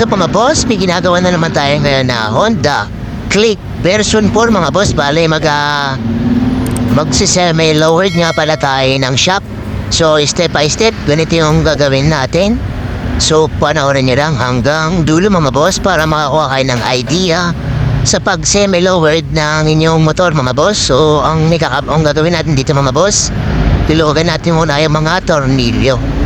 Up mga boss? May ginagawa na naman tayo ngayon na Honda Click version 4 mga boss. Bale mag uh, magsisemi lowered nga pala tayo ng shop. So step by step, ganito yung gagawin natin. So panoorin nyo lang hanggang dulo mga boss para makakuha kayo ng idea sa pag semi-lowered ng inyong motor mga boss. So ang, ang gagawin natin dito mga boss, tilugan natin muna yung mga tornilyo.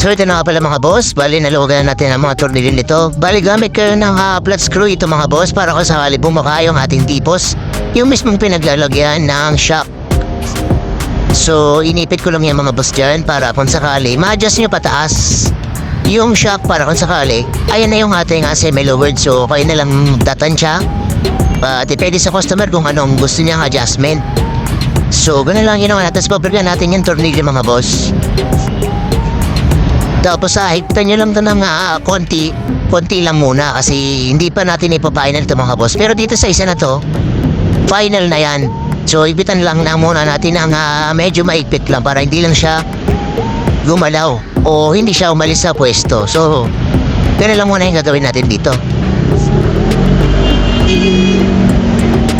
Ito na nga pala mga boss, bali nalugan natin ang mga tornilyo nito. Bali gamit kayo ng uh, flat screw ito mga boss para kung sakali bumaka yung ating tipos, yung mismong pinaglalagyan ng shock. So inipit ko lang yung mga boss dyan para kung sakali ma-adjust nyo pataas yung shock para kung sakali. Ayan na yung ating uh, semi-lowered so kayo na lang tatansya. Uh, depende sa customer kung anong gusto niyang adjustment. So ganun lang ginawa natin. Tapos babalikan natin yung tornilyo mga boss. Tapos ah, higpitan nyo lang ito ng ah, konti, konti lang muna kasi hindi pa natin ipa-final ito mga boss. Pero dito sa isa na to, final na yan. So higpitan lang na muna natin ang ah, medyo maigpit lang para hindi lang siya gumalaw o hindi siya umalis sa pwesto. So, ganun lang muna yung gagawin natin dito.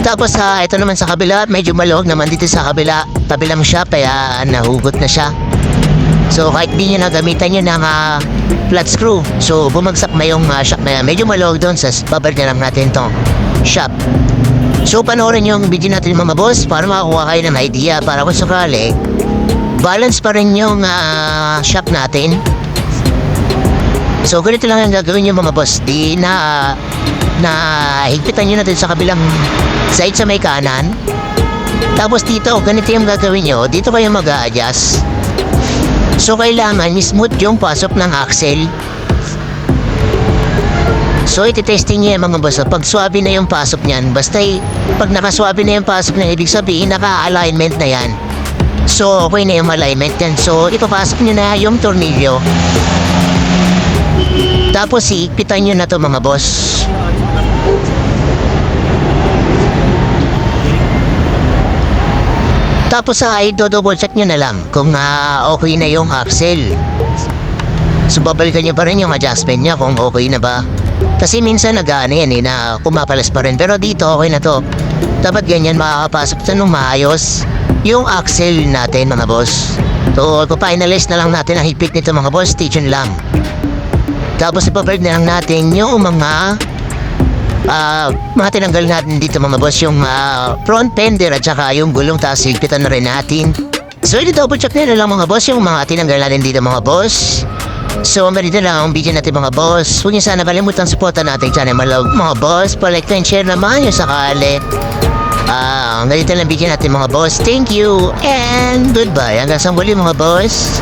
Tapos sa ito naman sa kabila, medyo maluwag naman dito sa kabila. Kabilang siya, kaya nahugot na siya. So kahit di nyo na gamitan nyo ng ah, flat screw, so bumagsak na yung uh, shock na yan. Medyo maluwag doon, sa babalik na lang natin tong shop. So panoorin yung video natin mga boss para makakuha kayo ng idea para kung sakali, balance pa rin yung ah, shop natin. So ganito lang ang gagawin nyo mga boss. Di na na higpitan nyo natin sa kabilang side sa may kanan. Tapos dito, ganito yung gagawin nyo. Dito kayo mag-a-adjust. So kailangan smooth yung pasok ng axle. So iti-testing niya mga boss. Pag swabe na yung pasok niyan, basta pag nakaswabe na yung pasok niya, ibig sabihin naka-alignment na yan. So okay na yung alignment yan. So ipapasok niyo na yung tornilyo. Tapos iikpitan niyo na to mga boss. Tapos ay do-double check nyo na lang kung ah, okay na yung axle. So babalikan nyo pa rin yung adjustment niya kung okay na ba. Kasi minsan nag-ano yan eh, na kumapalas pa rin. Pero dito okay na to. Dapat ganyan makakapasok sa nung maayos yung axle natin mga boss. So ipa-finalize na lang natin ang higpit nito mga boss. Station lang. Tapos ipapalit na lang natin yung mga Ah, mga tinanggal natin dito mga boss yung ah, front fender at saka yung gulong tapos higpitan na rin natin. So i-double check na lang mga boss yung mga tinanggal natin dito mga boss. So marito lang ang video natin mga boss. Huwag niyo sana kalimutan supportan natin channel malog mga boss. Palike and share naman yung sakali. Ah, ganito lang video natin mga boss. Thank you and goodbye. Hanggang sa muli mga boss.